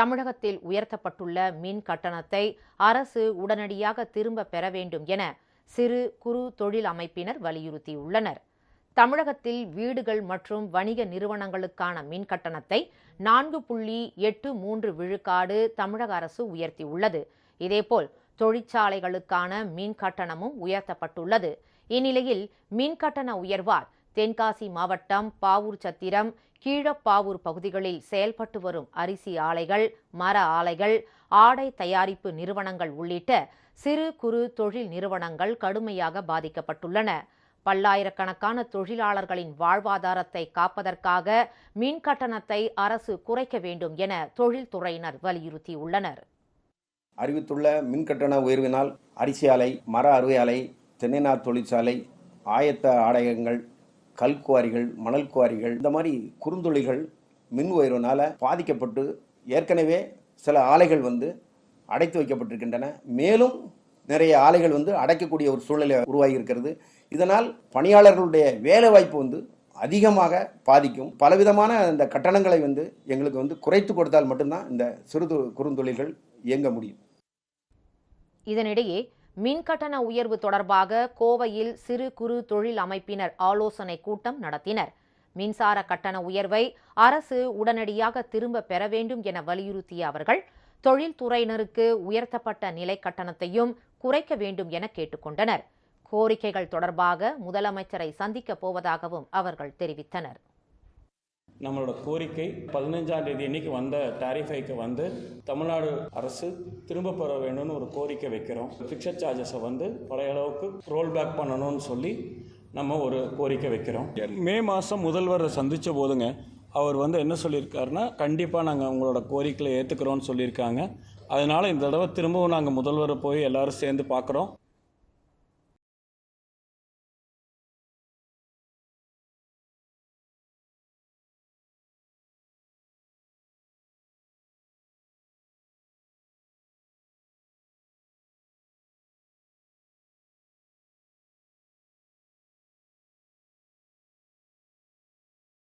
தமிழகத்தில் உயர்த்தப்பட்டுள்ள மின் கட்டணத்தை அரசு உடனடியாக திரும்ப பெற வேண்டும் என சிறு குறு தொழில் அமைப்பினர் வலியுறுத்தியுள்ளனர். தமிழகத்தில் வீடுகள் மற்றும் வணிக நிறுவனங்களுக்கான மின் கட்டணத்தை நான்கு புள்ளி எட்டு மூன்று விழுக்காடு தமிழக அரசு உயர்த்தியுள்ளது. இதேபோல் தொழிற்சாலைகளுக்கான மின் கட்டணமும் உயர்த்தப்பட்டுள்ளது. இந்நிலையில் மின் கட்டண உயர்வால் தென்காசி மாவட்டம் பாவூர் சத்திரம் கீழப்பாவூர் பகுதிகளில் செயல்பட்டு வரும் அரிசி ஆலைகள் மர ஆலைகள் ஆடை தயாரிப்பு நிறுவனங்கள் உள்ளிட்ட சிறு குறு தொழில் நிறுவனங்கள் கடுமையாக பாதிக்கப்பட்டுள்ளன. பல்லாயிரக்கணக்கான தொழிலாளர்களின் வாழ்வாதாரத்தை காப்பதற்காக மின் கட்டணத்தை அரசு குறைக்க வேண்டும் என தொழில்துறையினர் வலியுறுத்தியுள்ளனர். அறிவித்துள்ள மின்கட்டண உயர்வினால் அரிசி ஆலை மர அறுவை ஆலை தென்னைநார் தொழிற்சாலை ஆயத்த ஆடையங்கள் கல்குவாரிகள் மணல் குவாரிகள் இந்த மாதிரி குறுந்தொழில்கள் மின் உயர்வுனால் பாதிக்கப்பட்டு ஏற்கனவே சில ஆலைகள் வந்து அடைத்து வைக்கப்பட்டிருக்கின்றன. மேலும் நிறைய ஆலைகள் வந்து அடைக்கக்கூடிய ஒரு சூழ்நிலை உருவாகி இருக்கிறது இதனால் பணியாளர்களுடைய வேலை வாய்ப்பு வந்து அதிகமாக பாதிக்கும். பலவிதமான இந்த கட்டணங்களை வந்து எங்களுக்கு வந்து குறைத்து கொடுத்தால் மட்டும்தான் இந்த சிறு குறுந்தொழில்கள் இயங்க முடியும். இதனிடையே மின் கட்டண உயர்வு தொடர்பாக கோவையில் சிறு குறு தொழில் அமைப்பினர் ஆலோசனை கூட்டம் நடத்தினர். மின்சார கட்டண உயர்வை அரசு உடனடியாக திரும்ப பெற வேண்டும் என வலியுறுத்திய அவர்கள் தொழில்துறையினருக்கு உயர்த்தப்பட்ட நிலை கட்டணத்தையும் குறைக்க வேண்டும் என கேட்டுக்கொண்டனர். கோரிக்கைகள் தொடர்பாக முதலமைச்சரை சந்திக்கப் போவதாகவும் அவர்கள் தெரிவித்தனர். நம்மளோட கோரிக்கை பதினஞ்சாம் தேதி அன்னைக்கு வந்த டாரிஃப் ஹைக்கு வந்து தமிழ்நாடு அரசு திரும்ப பெற வேணும்னு ஒரு கோரிக்கை வைக்கிறோம். ஃபிக்ஸட் சார்ஜஸை வந்து பழைய அளவுக்கு ரோல் பேக் பண்ணணும்னு சொல்லி நம்ம ஒரு கோரிக்கை வைக்கிறோம். மே மாதம் முதல்வரை சந்தித்த போதுங்க அவர் வந்து என்ன சொல்லியிருக்காருன்னா கண்டிப்பாக நாங்கள் உங்களோட கோரிக்கையை ஏற்றுக்கிறோன்னு சொல்லியிருக்காங்க. அதனால் இந்த தடவை திரும்பவும் நாங்கள் முதல்வரை போய் எல்லோரும் சேர்ந்து பார்க்குறோம்.